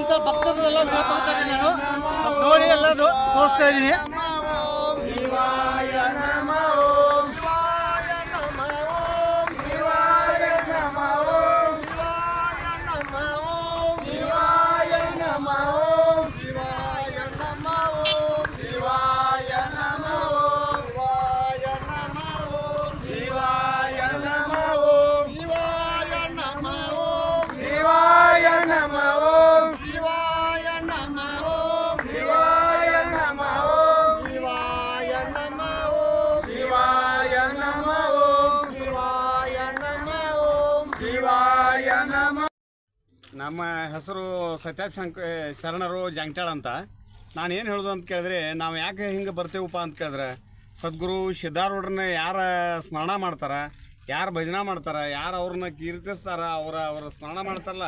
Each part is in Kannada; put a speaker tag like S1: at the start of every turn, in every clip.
S1: ಬಂದಿರೋಂಥ ಭಕ್ತರೆಲ್ಲ ನಾನು. ನೋಡಿ ಎಲ್ಲರೂ ತೋರಿಸ್ತಾ ಇದ್ದೀನಿ. ನಮ್ಮ ಹೆಸರು ಸತ್ಯಾಪ್ ಶಂಕ ಶರಣರು ಜಂಕ್ಟಾಳ್ ಅಂತ. ನಾನು ಏನು ಹೇಳೋದು ಅಂತ ಕೇಳಿದ್ರೆ, ನಾವು ಯಾಕೆ ಹಿಂಗೆ ಬರ್ತೇವಪ್ಪ ಅಂತ ಕೇಳಿದ್ರೆ, ಸದ್ಗುರು ಸಿದ್ಧಾರೂಢರನ್ನ ಯಾರು ಸ್ಮರಣ ಮಾಡ್ತಾರೆ, ಯಾರು ಭಜನೆ ಮಾಡ್ತಾರೆ, ಯಾರು ಅವ್ರನ್ನ ಕೀರ್ತಿಸ್ತಾರೆ, ಅವರ ಅವರ ಸ್ಮರಣ ಮಾಡ್ತಾರಲ್ಲ,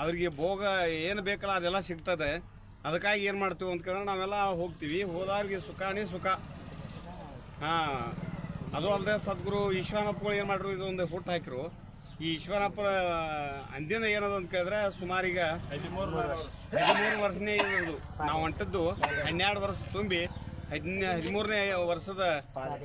S1: ಅವರಿಗೆ ಭೋಗ ಏನು ಬೇಕಲ್ಲ ಅದೆಲ್ಲ ಸಿಗ್ತದೆ. ಅದಕ್ಕಾಗಿ ಏನು ಮಾಡ್ತೀವಿ ಅಂತ ಕೇಳಿದ್ರೆ ನಾವೆಲ್ಲ ಹೋಗ್ತೀವಿ. ಹೋದವ್ರಿಗೆ ಸುಖಾನೇ ಸುಖ. ಹಾಂ. ಅದು ಅಲ್ಲದೆ ಸದ್ಗುರು ಈಶ್ವರಪ್ಪಗಳು ಏನು ಮಾಡ್ರು, ಇದೊಂದು ಹುಟ್ಟು ಹಾಕಿರು. ಈ ಈಶ್ವರಪ್ಪರ ಅಂದಿನ ಏನದ ಅಂತ ಕೇಳಿದ್ರೆ ಸುಮಾರೀಗ ಹದಿಮೂರು ಹದಿಮೂರು ವರ್ಷನೇ ಇರೋದು ನಾವು ಹೊಂಟದ್ದು ಹನ್ನೆರಡು ವರ್ಷ ತುಂಬಿ ಹದಿನ ಹದಿಮೂರನೇ ವರ್ಷದ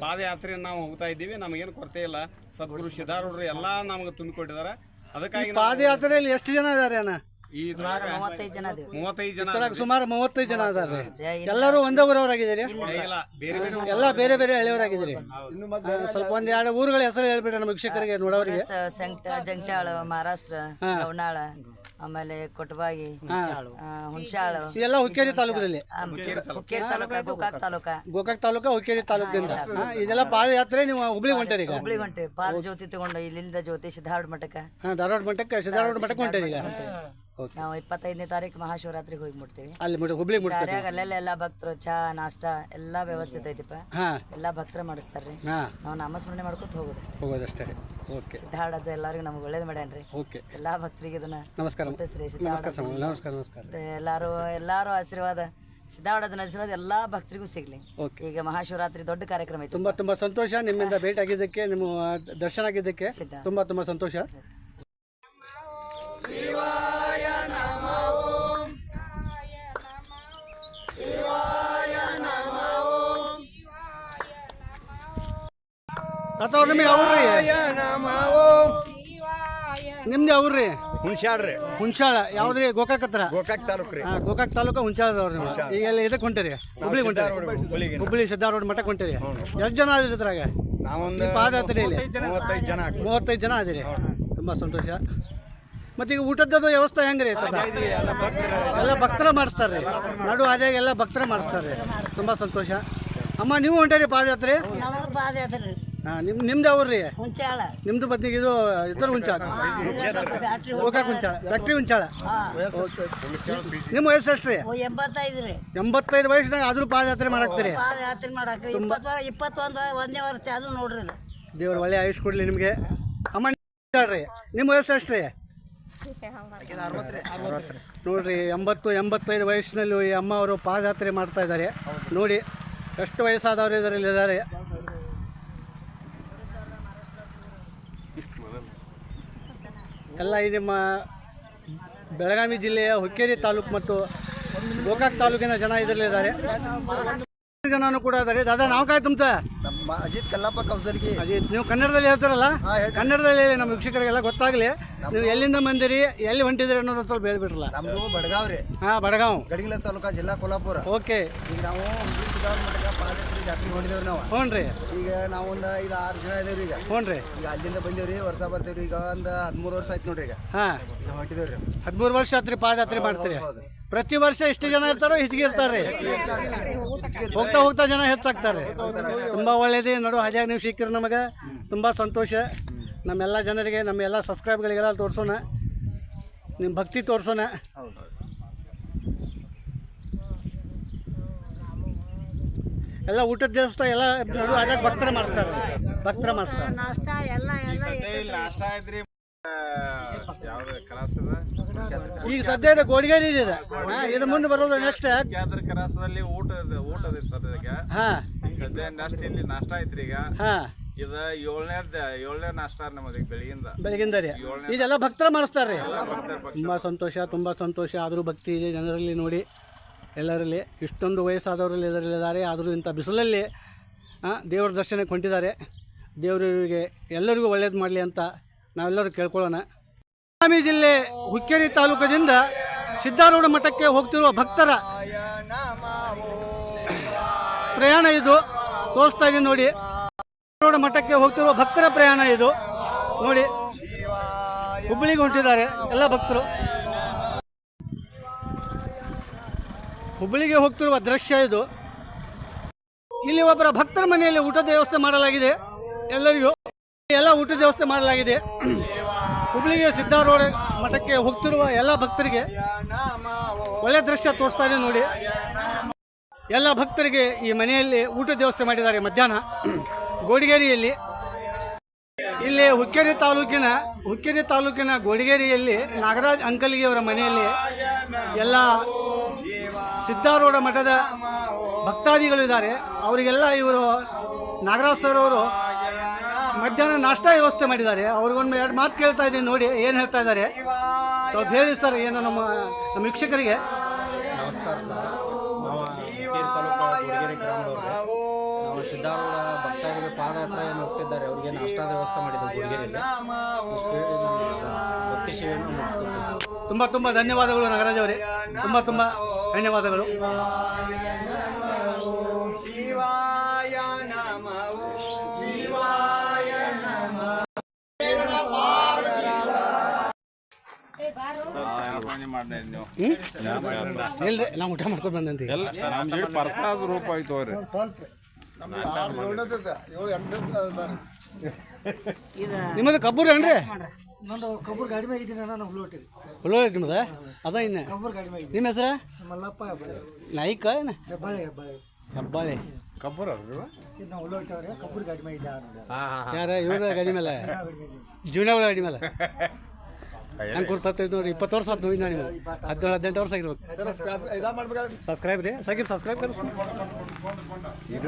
S1: ಪಾದಯಾತ್ರೆಯನ್ನು ನಾವು ಹೋಗ್ತಾ ಇದ್ದೀವಿ. ನಮಗೇನು ಕೊರತೆ ಇಲ್ಲ. ಸದ್ಗುರು ಸಿದ್ಧಾರೂಢರು ಎಲ್ಲ ನಮಗೆ ತುಂಬಿಕೊಟ್ಟಿದ್ದಾರೆ. ಅದಕ್ಕಾಗಿ ಪಾದಯಾತ್ರೆಯಲ್ಲಿ ಎಷ್ಟು ಜನ ಇದ್ದಾರೆ ಅಣ್ಣ? ಇದ್ರಾಗ
S2: ಮೂವತ್ತೈದು ಜನ ಅದೇವು
S1: ಮೂವತ್ತೈದು ಜನ ಸುಮಾರು ಮೂವತ್ತೈದು ಜನ ಅದಾರ ಎಲ್ಲರೂ ಒಂದೇ ಊರವರಾಗಿದ್ದೀರಿ
S2: ಇಲ್ಲ. ಬೇರೆ ಬೇರೆ
S1: ಎಲ್ಲ ಬೇರೆ ಬೇರೆ ಹಳ್ಳಿಯವರಾಗಿದ್ದೀರಿ. ಸ್ವಲ್ಪ ಒಂದ್ ಎರಡು ಊರುಗಳ ಹೆಸರು ಹೇಳ್ಬಿಟ್ರೆ ನಮ್ಮ ವೀಕ್ಷಕರಿಗೆ ನೋಡೋರಿಗೆ.
S2: ಸ- ಸಂಕಟ ಮಹಾರಾಷ್ಟ್ರ ಗೌನಾಳ ಆಮೇಲೆ ಕೊಟ್ಬಾಗಿ ಆ, ಎಲ್ಲ
S1: ಇದೆಲ್ಲ ಹುಕ್ಕೇರಿ ತಾಲೂಕದಲ್ಲಿ
S2: ಆ, ಹುಕ್ಕೇರಿ ತಾಲೂಕ. ಗೋಕಾಕ್ ತಾಲೂಕ.
S1: ಗೋಕಾಕ್ ತಾಲೂಕು ಹುಕ್ಕೇರಿ ತಾಲೂಕಿಂದ ಹಾ, ಇದೆಲ್ಲ ಪಾದಯಾತ್ರೆ ನೀವು ಹುಬ್ಳಿ ಹೊಂಟರಿ ಈಗ.
S2: ಹುಬ್ಳಿ ಹೊಂಟೆ ಪಾದ ಜ್ಯೋತಿ ತಗೊಂಡು ಇಲ್ಲಿಂದ ಜ್ಯೋತಿ ಸಿದ್ಧಾರ್ಡ್ ಮಠಕ್ಕ.
S1: ಹಾ, ಧಾರವಾಡ ಮಠಕ್ಕೆ ಸಿದ್ಧಾರವಾಡ ಮಠಕ್ಕೆ ಹೊಂಟೇರಿ ಈಗ.
S2: ನಾವು ಇಪ್ಪತ್ತೈದನೇ ತಾರೀಕು ಮಹಾಶಿವರಾತ್ರಿಗೆ ಹೋಗಿ ಮುಟ್ತೀವಿ.
S1: ಅಲ್ಲಿ ಮುಟ್ಟ
S2: ದಾರ್ಯಾಗ ಅಲ್ಲೆಲ್ಲ ಎಲ್ಲಾ ಭಕ್ತರು ಚಾ ನಾಷ್ಟ ಎಲ್ಲಾ ವ್ಯವಸ್ಥಿತ ಐತಿಪ್ಪ
S1: ಹಾ.
S2: ಎಲ್ಲಾ ಭಕ್ತರ ಮಾಡಿಸ್ತಾರ್ರಿ.
S1: ಹಾ.
S2: ನಾವು ನಾಮಸ್ಮರಣೆ ಮಾಡ್ಕೊತ ಹೋಗೋದಷ್ಟೇ.
S1: ಹೋಗೋದಷ್ಟೇ. ಓಕೆ.
S2: ಸಿದ್ಧಾರ್ಡ್ ಎಲ್ಲರಿಗೂ ನಮ್ಗೆ ಒಳ್ಳೇದು ಮಾಡ್ಯಾನ್ರಿ.
S1: ಓಕೆ.
S2: ಎಲ್ಲಾ ಭಕ್ತರಿಗೆ ಇದನ್ನ
S1: ನಮಸ್ಕಾರ.
S2: ಮುಟ್ಟಿಸ್ರಿ
S1: ನಮಸ್ಕಾರ ಸ್ವಾಮಿ. ನಮಸ್ಕಾರ
S2: ಎಲ್ಲಾರು ಎಲ್ಲಾರು ಆಶೀರ್ವಾದ ಸಿದ್ಧಾವಡದನ ಆಶೀರ್ವಾದ ಎಲ್ಲಾ ಭಕ್ತರಿಗೂ ಸಿಗ್ಲಿ.
S1: ಓಕೆ.
S2: ಈಗ ಮಹಾಶಿವರಾತ್ರಿ ದೊಡ್ಡ ಕಾರ್ಯಕ್ರಮ ಐತಿ
S1: ತುಂಬಾ ತುಂಬಾ ಸಂತೋಷ ನಿಮ್ಮಿಂದ ಭೇಟಿ ಆಗಿದ್ದಕ್ಕೆ ನಿಮ್ಮ ದರ್ಶನ ಆಗಿದ್ದಕ್ಕೆ
S2: ಸಿದ್ಧ.
S1: ತುಂಬಾ ತುಂಬಾ ಸಂತೋಷ. ಅಥವಾ ನಿಮಗೆ ಅವ್ರಿ ನಿಮ್ದು ಅವ್ರಿ
S3: ಹುಣಸಾಳ್ರಿ
S1: ಹುಣ್ಸಾಳ ಯಾವ್ದ್ರಿ ಗೋಕಾಕ್ ಹತ್ರ?
S3: ಗೋಕಾಕ್ ತಾಲೂಕ್ ರೀ.
S1: ಹಾ, ಗೋಕಾಕ್ ತಾಲೂಕು ಹುಣಸಾಳದವ್ರಿ ನೀವು. ಈಗ ಎಲ್ಲ ಇದಕ್ಕೆ ಹೊಂಟಿರಿ? ಹುಬ್ಳಿ ಹೊಂಟಿರಿ? ಹುಬ್ಳಿ ಸಿದ್ಧಾರೂಢ ಮಠಕ್ಕೆ ಹೊಂಟಿರಿ? ಎಷ್ಟು ಜನ ಆದ್ರಿ ಇದ್ರಾಗ?
S3: ನಾವೊಂದು
S1: ಪಾದಯಾತ್ರೆಯಲ್ಲಿ
S3: ಮೂವತ್ತೈದು ಜನ.
S1: ಮೂವತ್ತೈದು ಜನ ಆದಿರಿ? ತುಂಬ ಸಂತೋಷ. ಮತ್ತೆ ಈಗ ಊಟದ್ದು ವ್ಯವಸ್ಥೆ ಹೆಂಗ್ರಿ? ಎಲ್ಲ ಭಕ್ತರ ಮಾಡಿಸ್ತಾರೆ ನಡು ಆದಾಗ ಎಲ್ಲ ಭಕ್ತರ ಮಾಡಿಸ್ತಾರೆ ತುಂಬ ಸಂತೋಷ. ಅಮ್ಮ ನೀವು ಹೊಂಟಿರಿ ಪಾದಯಾತ್ರೆ?
S2: ಪಾದಯಾತ್ರೆ
S1: ಹಾಂ ನಿಮ್ಮ ನಿಮ್ದು ಅವ್ರಿ
S2: ಹುಂಚಾಳ.
S1: ನಿಮ್ದು ಬದ್ನಿಗೆ ಇದು ಇತರ ಹುಂಚಾಳ. ಓಕೆ ಹುಂಚಾಳ. ಫ್ಯಾಕ್ಟ್ರಿ ಹುಂಚಾಳ. ನಿಮ್ಮ ವಯಸ್ಸು ಎಷ್ಟು ರೀ?
S2: ಎಂಬತ್ತೈದು ರೀ.
S1: ಎಂಬತ್ತೈದು ವಯಸ್ಸಿನಾಗ ಆದರೂ ಪಾದಯಾತ್ರೆ ಮಾಡಾಕ್ತೀರಿ?
S2: ಪಾದಯಾತ್ರೆ ಮಾಡಕ್ಕೆ ಇಪ್ಪತ್ತು ಇಪ್ಪತ್ತೊಂದು ಒಂದನೇ ವರ್ಷ ಅದು ನೋಡ್ರಿ ಇದು.
S1: ದೇವ್ರ ಒಳ್ಳೆ ಆಯುಷ್ ಕೊಡ್ಲಿ ನಿಮಗೆ. ಅಮ್ಮ ರೀ. ನಿಮ್ಮ ವಯಸ್ಸು ಎಷ್ಟು ರೀ? ನೋಡ್ರಿ ಎಂಬತ್ತು ಎಂಬತ್ತೈದು ವಯಸ್ಸಿನಲ್ಲಿ ಈ ಅಮ್ಮ ಅವರು ಪಾದಯಾತ್ರೆ ಮಾಡ್ತಾ ಇದ್ದಾರೆ. ನೋಡಿ ಎಷ್ಟು ವಯಸ್ಸಾದವರು ಇದರಲ್ಲಿ ಇದ್ದಾರೆ. ಎಲ್ಲ ಈ ನಿಮ್ಮ ಬೆಳಗಾವಿ ಜಿಲ್ಲೆಯ ಹುಕ್ಕೇರಿ ತಾಲೂಕು ಮತ್ತು ಗೋಕಾಕ್ ತಾಲೂಕಿನ ಜನ ಇದರಲ್ಲಿದ್ದಾರೆ. ಜನನು ಕೂಡ ಇದ್ದಾರೆ ದಾದಾ ನಾವು ಕಾಯ್ ತುಂಬ
S4: ನಮ್ಮ ಅಜಿತ್ ಕಲ್ಲಪ್ಪ ಕೌಸರ್ಗಿ
S1: ಅಜಿತ್ ನೀವು ಕನ್ನಡದಲ್ಲಿ ಹೇಳ್ತಾರಲ್ಲ? ಕನ್ನಡದಲ್ಲಿ ಹೇಳಿ ನಮ್ಮ ವೀಕ್ಷಕರಿಗೆಲ್ಲ ಗೊತ್ತಾಗ್ಲಿ. ನೀವು ಎಲ್ಲಿಂದ ಬಂದಿರಿ ಎಲ್ಲಿ ಹೊಂಟಿದ್ರಿ ಅನ್ನೋದು ಸ್ವಲ್ಪ ಹೇಳ್ಬಿಟ್ರಲ್ಲ.
S4: ನಮ್ದು ಬಡಗಾವ್ ರೀ.
S1: ಹಾಂ ಬಡಗಾವ್.
S4: ಗಡಿಗಿಲ ತಾಲೂಕಾ ಜಿಲ್ಲಾ ಕೊಲ್ಲಾಪುರ
S1: ಓಕೆ.
S4: ಈಗ ನಾವು ಪಾದಯಾತ್ರೆ ಜಾತ್ರೆ ನೋಡಿದೇವ್ರಿ ನಾವು.
S1: ಹ್ಞೂ ರೀ.
S4: ಈಗ ನಾವು ಒಂದು ಐದು ಆರು ಜನ ಇದೇವ್ರಿ ಈಗ.
S1: ಹ್ಞೂ ರೀ.
S4: ಈಗ ಅಲ್ಲಿಂದ ಬಂದೇವ್ರಿ ವರ್ಷ ಬರ್ತೇವ್ರಿ. ಈಗ ಒಂದು ಹದಿಮೂರು ವರ್ಷ ಆಯ್ತು ನೋಡ್ರಿ ಈಗ.
S1: ಹಾ.
S4: ಹೊಂಟಿದೇವ್ರಿ.
S1: ಹದಿಮೂರು ವರ್ಷ ಆತ್ರಿ ಪಾದಯಾತ್ರೆ ಮಾಡ್ತೀರಿ. ಪ್ರತಿ ವರ್ಷ ಎಷ್ಟು ಜನ ಇರ್ತಾರೋ ಹೆಚ್ಚಿಗೆ ಇರ್ತಾರೆ ಹೋಗ್ತಾ ಹೋಗ್ತಾ ಜನ ಹೆಚ್ಚಾಗ್ತಾರೆ. ತುಂಬ ಒಳ್ಳೇದು. ನೋಡು ಹಾಜಾಗಿ ನೀವು ಸಿಕ್ಕಿರಿ ನಮಗೆ? ತುಂಬ ಸಂತೋಷ. ನಮ್ಮೆಲ್ಲ ಜನರಿಗೆ ನಮ್ಮ ಎಲ್ಲ ಸಬ್ಸ್ಕ್ರೈಬ್ಗಳಿಗೆಲ್ಲ ತೋರಿಸೋಣ. ನಿಮ್ಮ ಭಕ್ತಿ ತೋರಿಸೋಣ. ಎಲ್ಲ ಊಟದ ದೇವಸ್ಥಾನ ಎಲ್ಲ ನಡು ಹಾಜಾಗಿ ಭಕ್ತರ ಮಾಡ್ತಾರೆ ಭಕ್ತರ ಮಾಡ್ತಾರೆ
S2: ನಾಷ್ಟ ಎಲ್ಲ ಎಲ್ಲ
S3: ನಾಷ್ಟ ಐತ್ರಿ ಯಾವ್ದು ಕ್ರಾಸ್ ಅದ
S1: ಈಗ ಸದ್ಯ ಇದು ಗೋಡಿಗೇರಿ ಇದೆ ಇದು. ಮುಂದೆ ಬರೋದು ನೆಕ್ಸ್ಟ್
S3: ಕೇಂದ್ರ ಕರಾಸದಲ್ಲಿ ಊಟ ಊಟ ಅದ ಸರ್ ಇದಕ್ಕೆ.
S1: ಹಾಂ.
S3: ಸದ್ಯ ನಾಷ್ಟ ಇಲ್ಲಿ ನಾಷ್ಟ ಐತ್ರಿ ಈಗ.
S1: ಹಾಂ.
S3: ಇದು ಏಳನೇ ಏಳನೇ ನಾಷ್ಟ ನಮಗೆ ಬೆಳಗಿಂದ.
S1: ಬೆಳಗಿಂದ ರೀ. ಇದೆಲ್ಲ ಭಕ್ತರ ಮಾಡಿಸ್ತಾರೆ ತುಂಬ ಸಂತೋಷ ತುಂಬಾ ಸಂತೋಷ. ಆದರೂ ಭಕ್ತಿ ಇದೆ ಜನರಲ್ಲಿ ನೋಡಿ ಎಲ್ಲರಲ್ಲಿ. ಇಷ್ಟೊಂದು ವಯಸ್ಸಾದವರಲ್ಲಿ ಇದರಲ್ಲಿದ್ದಾರೆ ಆದರೂ ಇಂಥ ಬಿಸಿಲಲ್ಲಿ ದೇವರ ದರ್ಶನಕ್ಕೆ ಹೊಂಟಿದ್ದಾರೆ. ದೇವರಿಗೆ ಎಲ್ಲರಿಗೂ ಒಳ್ಳೇದು ಮಾಡಲಿ ಅಂತ ನಾವೆಲ್ಲರೂ ಕೇಳ್ಕೊಳ್ಳೋಣ. ಬೆಳಗಾವಿ ಜಿಲ್ಲೆ ಹುಕ್ಕೇರಿ ತಾಲೂಕದಿಂದ ಸಿದ್ಧಾರೂಢ ಮಠಕ್ಕೆ ಹೋಗ್ತಿರುವ ಭಕ್ತರ ಪ್ರಯಾಣ ಇದು. ತೋರಿಸ್ತಾ ಇದೆ ನೋಡಿ. ಸಿದ್ಧಾರೂಢ ಮಠಕ್ಕೆ ಹೋಗ್ತಿರುವ ಭಕ್ತರ ಪ್ರಯಾಣ ಇದು. ನೋಡಿ. ಹುಬ್ಬಳ್ಳಿಗೆ ಹೊಂಟಿದ್ದಾರೆ ಎಲ್ಲ ಭಕ್ತರು. ಹುಬ್ಬಳ್ಳಿಗೆ ಹೋಗ್ತಿರುವ ದೃಶ್ಯ ಇದು. ಇಲ್ಲಿ ಒಬ್ಬರ ಭಕ್ತರ ಮನೆಯಲ್ಲಿ ಊಟದ ವ್ಯವಸ್ಥೆ ಮಾಡಲಾಗಿದೆ. ಎಲ್ಲರಿಗೂ. ಎಲ್ಲ ಊಟದ ವ್ಯವಸ್ಥೆ ಮಾಡಲಾಗಿದೆ. ಹುಬ್ಬಳ್ಳಿಗೆ ಸಿದ್ಧಾರೂಢ ಮಠಕ್ಕೆ ಹೋಗ್ತಿರುವ ಎಲ್ಲ ಭಕ್ತರಿಗೆ ಒಳ್ಳೆ ದೃಶ್ಯ ತೋರಿಸ್ತಾರೆ ನೋಡಿ. ಎಲ್ಲ ಭಕ್ತರಿಗೆ ಈ ಮನೆಯಲ್ಲಿ ಊಟದ ವ್ಯವಸ್ಥೆ ಮಾಡಿದ್ದಾರೆ ಮಧ್ಯಾಹ್ನ. ಗೋಡಿಗೇರಿಯಲ್ಲಿ ಇಲ್ಲಿ ಹುಕ್ಕೇರಿ ತಾಲೂಕಿನ ಹುಕ್ಕೇರಿ ತಾಲೂಕಿನ ಗೋಡಿಗೇರಿಯಲ್ಲಿ ನಾಗರಾಜ್ ಅಂಕಲ್ಗಿಯವರ ಮನೆಯಲ್ಲಿ ಎಲ್ಲ ಸಿದ್ಧಾರೂಢ ಮಠದ ಭಕ್ತಾದಿಗಳಿದ್ದಾರೆ ಅವರಿಗೆಲ್ಲ ಇವರು ನಾಗರಾಜ್ ಸರ್ ಅವರು ಮಧ್ಯಾಹ್ನ ನಾಷ್ಟ ವ್ಯವಸ್ಥೆ ಮಾಡಿದ್ದಾರೆ. ಅವ್ರಿಗೊಂದು ಎರಡು ಮಾತು ಕೇಳ್ತಾ ಇದ್ದೀನಿ ನೋಡಿ ಏನು ಹೇಳ್ತಾ ಇದ್ದಾರೆ? ಸ್ವಲ್ಪ ಹೇಳಿ ಸರ್ ಏನು ನಮ್ಮ ನಮ್ಮ ವೀಕ್ಷಕರಿಗೆ?
S5: ನಮಸ್ಕಾರ ಸರ್. ನಾವು ಹುಕ್ಕೇರಿ ತಾಲೂಕು ಗುಡಿಗೆರೆ ಗ್ರಾಮದವ್ರೆ. ನಾವು ಸಿದ್ಧಾರೂಢ ಭಕ್ತಾದಿಗಳು ಪಾದಯಾತ್ರೆ ಏನು ಹೋಗ್ತಿದ್ದಾರೆ ಅವರಿಗೆ ನಾಷ್ಟಾದ ವ್ಯವಸ್ಥೆ ಮಾಡಿದ್ದಾರೆ ಹುಡುಗಿಯಲ್ಲಿ ಭಕ್ತಿ ಸೇವೆಯನ್ನು
S1: ತುಂಬ ತುಂಬ ಧನ್ಯವಾದಗಳು ನಾಗರಾಜ್ ಅವರೇ. ತುಂಬ ತುಂಬ ಧನ್ಯವಾದಗಳು. ಇಲ್ರಿ ನಾವು ಊಟ ಮಾಡ್ಕೊಂಡು
S3: ನಮ್ಮ ಜೋಡಿ ಪ್ರಸಾದ ರೂಪ ಐತೋ ರೀ
S1: ನಿಮ್ಮದು ಕಬ್ಬೂರ್ ಏನ್ರಿ?
S6: ನಂದು ಕಬ್ಬೂರ್ ಗಾಡಿ ಮ್ಯಾಗ ಇದ್ದೀನಿ ನಾನು ಹುಲ್ಲೋಟಿರಿ
S1: ಹೊಟ್ಟಿ ನಿಮ್ಮದ? ಅದ ಇನ್ನ?
S6: ಕಬ್ಬೂರ್ ಗಾಡಿ ಮ್ಯಾಗ
S1: ನಿಮ್ಮ ಹೆಸರ?
S6: ಮಲ್ಲಪ್ಪ ಹೆಬ್ಬಾಳೆ.
S1: ನಾಯಿಕ ಏನ?
S6: ಹೆಬ್ಬಾಳೆ ಹೆಬ್ಬಾಳೆ.
S1: ಹೆಬ್ಬಾಳಿ.
S3: ಕಬ್ಬರ
S6: ಇದು ನಾವು ಕಬ್ಬೂರ್ ಗಾಡಿ ಮ್ಯಾಗ ಇದ್ದೆ
S1: ಯಾರ? ಇವ್ರ ಗಾಡಿ ಮೇಲೆ. ಜೀವನ ಗಾಡಿ ಮೇಲೆ? ಹೆಂಗೆ ಕೊಡ್ತೈತೆ ನೋಡಿ ಇಪ್ಪತ್ತು ವರ್ಷ ಆಯ್ತು ನೀವು ಹದಿನೇಳು ಹದಿನೆಂಟು ವರ್ಷ ಆಗಿರ್ಬೇಕು ಸಬ್ಸ್ಕ್ರೈಬ್ ರೀ ಸಾಕಿಬ್ ಸಬ್ಸ್ಕ್ರೈಬ್ ಕರು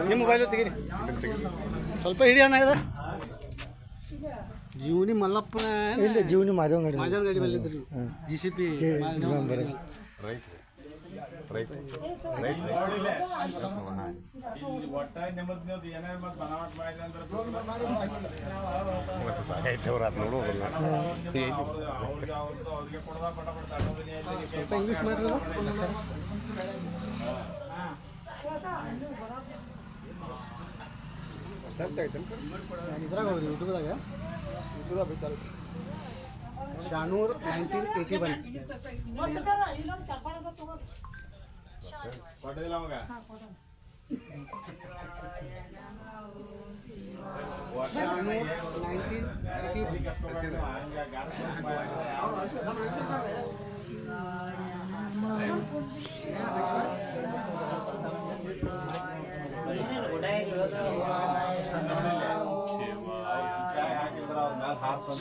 S1: ನಿಮ್ಮ ಮೊಬೈಲ್ ತೆಗೀರಿ ಸ್ವಲ್ಪ ಹಿಡಿಯೋಣ ಇದೆ. ಜೀವನಿ ಮಲ್ಲಪ್ಪನ.
S6: ಇಲ್ಲ ಜೀವನಿ ಮಾಧವ್ ಗಾಡಿ ಮ್ಯಾಗ.
S1: ಗಡಿ G C P
S3: right right ಒಟ್ಟ ನಿಮ್ಮದು ಏನಾರು ಮತ್ತೆ ಬನಾವಟ್ ಮಾಡಿಲ್ಲ ಅಂದ್ರೆ ಸಾಕೈತವ್ರ ಅದು ನೋಡೋದಿಲ್ಲ ಅವ್ರಿಗೆ ಅವ್ರದ್ದು ಅವ್ರಿಗೆ ಕೊಡದ ಪಟ ಪಟ ತಗೊಳ್ತೀನಿ
S1: ಸ್ವಲ್ಪ ಇಂಗ್ಲೀಷ್ ಮಾಡ್ರಿ ಇದ್ರಾಗ ಹೋಗ್ರಿ ಯೂಟ್ಯೂಬ್ದಾಗ Shanur nineteen eighty one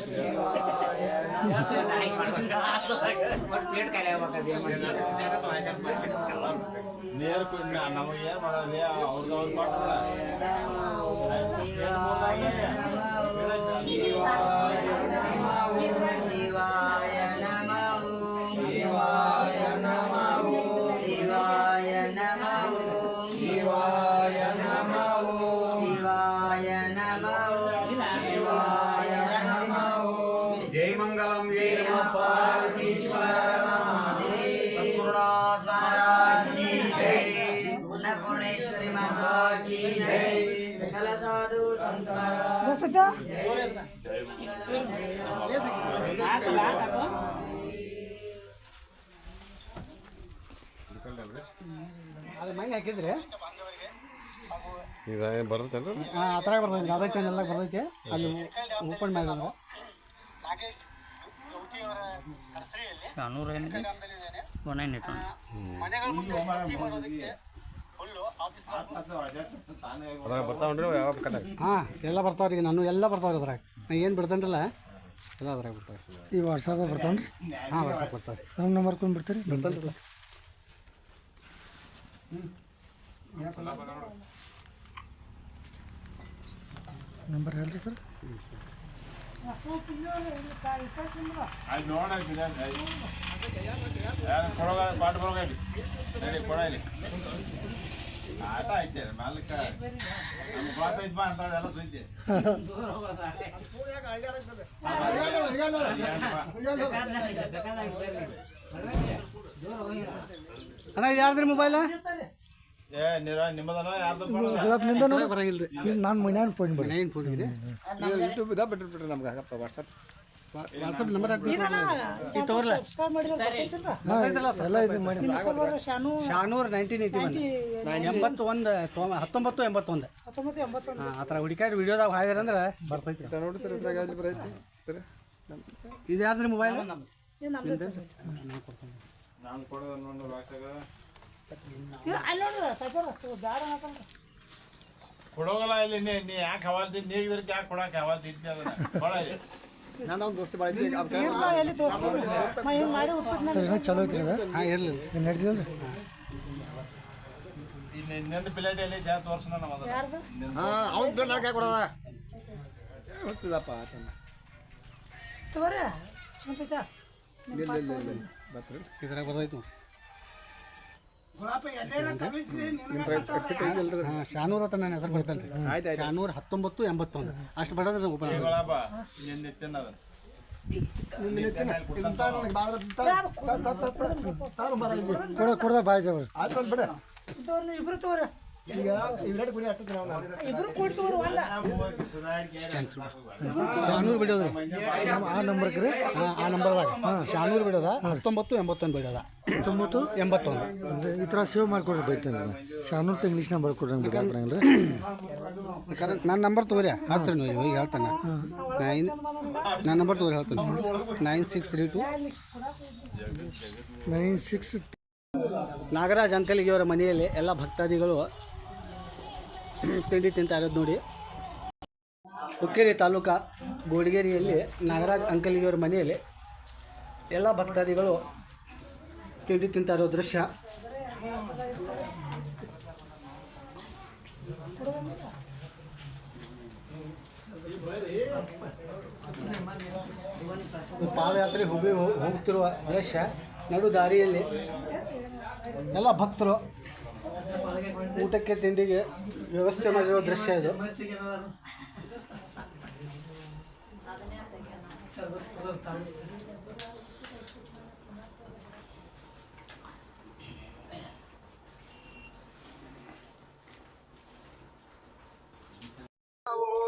S3: Yeah. ನೇರ ನಮಗೆ ಮಾಡೋದು ಅವ್ರದ್ದು ಅವ್ರು ಮಾಡ್ತಾರ
S1: ಅದು ಮನೆ ಹಾಕಿದ್ರೆ?
S3: ಈಗ ಬರ್ತೈತಲ್ಲ
S1: ಹಾಂ ಆ ಥರ ಬರ್ತೈತಿ ಅದೇ. ಬರ್ತೈತಿ. ಅಲ್ಲಿ ಓಪನ್ ಮಾಡಿ
S7: ಶಾನೂರ ಏನಿದೆ? ಒನ್ ನೈನ್ ಏಟ್
S3: ಬರ್ತಾವನ್ರಿ ಯಾವ
S1: ಹಾಂ ಎಲ್ಲ ಬರ್ತಾವ್ರಿ ನಾನು ಎಲ್ಲ ಬರ್ತಾವ್ರಿ ಅದ್ರಾಗ. ನಾ ಏನು ಬಿಡ್ತೇನ್ರಲ್ಲ ಎಲ್ಲ ಅದ್ರಾಗ ಬರ್ತಾವ್ರಿ
S6: ಈ ವಾಟ್ಸಾಪ್ ರೀ
S1: ಹಾಂ ವಾಟ್ಸಪ್ ಬರ್ತಾರೆ
S6: ನಮ್ಮ ನಂಬರ್ ಕೊಂಡು ಬಿಡ್ತೀರಿ?
S1: ಬಿಡ್ತೇನ್ರಲ್ಲ
S6: ನಂಬರ್ ಹೇಳ್ರಿ ಸರ್.
S3: ಅಲ್ಲಿ ನೋಡ ಕೊಡೋಗ ಪಾಟ್ ಬರೋಗ ನಡಿ ಕೊಡ ಇಲ್ಲಿ ಆಟ ಐತೆ ಮಾಲಕ. ನಮ್ಗೆ ಗೊತ್ತೈತ್ ಬಾ ಅಂತ ಎಲ್ಲ ಸುದ್ದಿ.
S1: ಅಣ್ಣ ಯಾರ್ದ್ರಿ ಮೊಬೈಲ್
S3: ಏ ನಿರ ನಿಮ್ಮದನ ಯಾರ್ದು
S6: ಗುಲಾಬ್ನಿಂದ ನೋಡಿ
S1: ಬರಂಗಿಲ್ರಿ
S6: ನಾನು ಮೈನಾನ್ ಫೋನ್
S1: ಏನು ಫೋನ್ ಇದೆ
S8: ಯೂಟ್ಯೂಬ್ ಇದ ನಮ್ಗೆ ಹಾಕಪ್ಪ ವಾಟ್ಸಪ್
S1: ವಾಟ್ಸಪ್ ನಂಬರ್ ಈ ತೋರ್ಲ.
S6: ಹಾಂ ಎಲ್ಲ ಇದು ಮಾಡಿ.
S1: ಶಾನೂರ್ ನೈನ್ಟೀನ್ ಏಯ್ಟಿ ಒನ್ ಎಂಬತ್ತು ಒಂದು ತೊಂಬ ಹತ್ತೊಂಬತ್ತು ಎಂಬತ್ತೊಂದು. ಹಾಂ ಆ ಥರ ಹುಡುಕಾಡಿ ವಿಡಿಯೋದಾಗ ಹಾಯ್ದಾರ ಅಂದ್ರೆ ಬರ್ತೈತಿ
S8: ನೋಡಿ ಸರ್ ಇದ್ರಾಗ ಅಲ್ಲಿ ಬರೈತಿ? ಸರ್.
S1: ಇದು ಯಾರ್ದ್ರಿ ಮೊಬೈಲ್
S3: ನಾನು ಕೊಡೋದು ನೋಡಿ ವಾಟ್ಸಾಗ ಕೊಡೋಗಲ್ಲ ಇಲ್ಲಿ ನೀ ನೀ ಯಾಕೆ ನೀಗಿದ್ರಕ್ಕೆ ಯಾಕೆ ಕೊಡಕ್ಕೆ ಹವಾಲ್ದಿ ಇಡ್ತಿ ಅದನ್ನ?
S8: ಕೊಡಲಿ ದೋಸ್ತಿ
S6: ಚಲೋ ಐತ್ರಿ
S1: ಹಾಂ
S6: ಏನು ನಡ್ದಿಲ್ಲ
S3: ಪ್ಲೇಟ್ ಎಲ್ಲಿ ಜಾಸ್ತಿ ವರ್ಷ ನಮ್ಮ
S8: ಹಾಂ ಅವ್ನು ಬಿಲ್ ಹಾಕಿ ಕೊಡೋದ. ಹುಚ್ಚದಪ್ಪ ಆತನ. ಇಲ್ಲ ಇಲ್ಲ ಇಲ್ಲ ಇಲ್ಲ. ಬತ್ರಿ
S1: ಇದ್ರಾಗ ಬರ್ತೈತಿ ಹಾಂ ಶಾನೂರ್ ಅಂತ ನನ್ನ ಹೆಸರು ಬರ್ತಾನೆ ರೀ ಶಾನೂರ್ ಹತ್ತೊಂಬತ್ತು ಎಂಬತ್ತೊಂದು ಅಷ್ಟು ಬಡದ್ರೆ
S6: ಉಪಯೋಗ ಕೊಡ್ದ ಬಾಯ್ ಜಬ್ರಿ
S8: ಇಬ್ರು ಬಿಡ ಈಗ ಇವೆರಡು ಕುಡಿ ಅಷ್ಟು ನಾವು
S1: ಶಾನೂರ್ ಬಿಡೋದ್ರಿ
S6: ಆ ನಂಬರ್ಗೆ ರೀ.
S1: ಹಾಂ ಆ ನಂಬರ್ ಶಾನೂರ್ ಬಿಡೋದ. ಹತ್ತೊಂಬತ್ತು ಎಂಬತ್ತೊಂದು ಬಿಡೋದ.
S6: ತೊಂಬತ್ತು
S1: ಎಂಬತ್ತೊಂದು.
S6: ಅಂದರೆ ಈ ಥರ ಸೇವ್ ಮಾಡಿಕೊಡ್ರಿ ಬೈತೇನೆ ಶಾನೂರ್ ಇಂಗ್ಲೀಷ್ ನಂಬರ್ ಕೊಡ್ರಿ ಬಿಡಂಗಿಲ್ಲ
S1: ನನ್ನ ನಂಬರ್ ತೋರಿ ಹೇಳ್ತೀನಿ ನೀವು ಈಗ ಹೇಳ್ತಾನೆ. ನೈನ್ ನನ್ನ ನಂಬರ್ ತೋರಿ ಹೇಳ್ತಾನೆ. Nine six three two
S6: nine six
S1: Nagaraj ಅಂಕಲಿಗೆಯವರ ಮನೆಯಲ್ಲಿ ಎಲ್ಲ ಭಕ್ತಾದಿಗಳು ತಿಂಡಿ ತಿಂತಾ ಇರೋದು ನೋಡಿ. ಹುಕ್ಕೇರಿ ತಾಲೂಕಾ ಗೋಡಿಗೇರಿಯಲ್ಲಿ ನಾಗರಾಜ್ ಅಂಕಲಿಗೆಯವರ ಮನೆಯಲ್ಲಿ ಎಲ್ಲ ಭಕ್ತಾದಿಗಳು ತಿಂಡಿ ತಿಂತಾ ಇರೋ ದೃಶ್ಯ. ಪಾದಯಾತ್ರೆ ಹುಬ್ಳಿ ಹೋಗ್ತಿರುವ ದೃಶ್ಯ. ನಡು ದಾರಿಯಲ್ಲಿ ಎಲ್ಲ ಭಕ್ತರು ಊಟಕ್ಕೆ, ತಿಂಡಿಗೆ ವ್ಯವಸ್ಥೆ ಮಾಡಿರೋ ದೃಶ್ಯ ಇದು.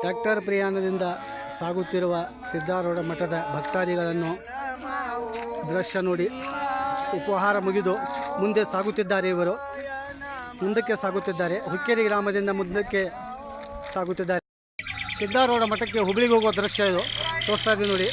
S1: ಟ್ರ್ಯಾಕ್ಟರ್ ಪ್ರಯಾಣದಿಂದ ಸಾಗುತ್ತಿರುವ ಸಿದ್ಧಾರೂಢ ಮಠದ ಭಕ್ತಾದಿಗಳನ್ನು ದೃಶ್ಯ ನೋಡಿ ಉಪಹಾರ ಮುಗಿದು ಮುಂದೆ ಸಾಗುತ್ತಿದ್ದಾರೆ ಇವರು. ಮುಂದಕ್ಕೆ ಸಾಗುತ್ತಿದ್ದಾರೆ. ಹುಕ್ಕೇರಿ ಗ್ರಾಮದಿಂದ ಮುಂದಕ್ಕೆ ಸಾಗುತ್ತಿದ್ದಾರೆ. ಸಿದ್ಧಾರೂಢ ಮಠಕ್ಕೆ ಹುಬ್ಳಿಗೆ ಹೋಗುವ ದೃಶ್ಯ ಇದು. ತೋರಿಸ್ತಾ ಇದ್ದೀವಿ ನೋಡಿ.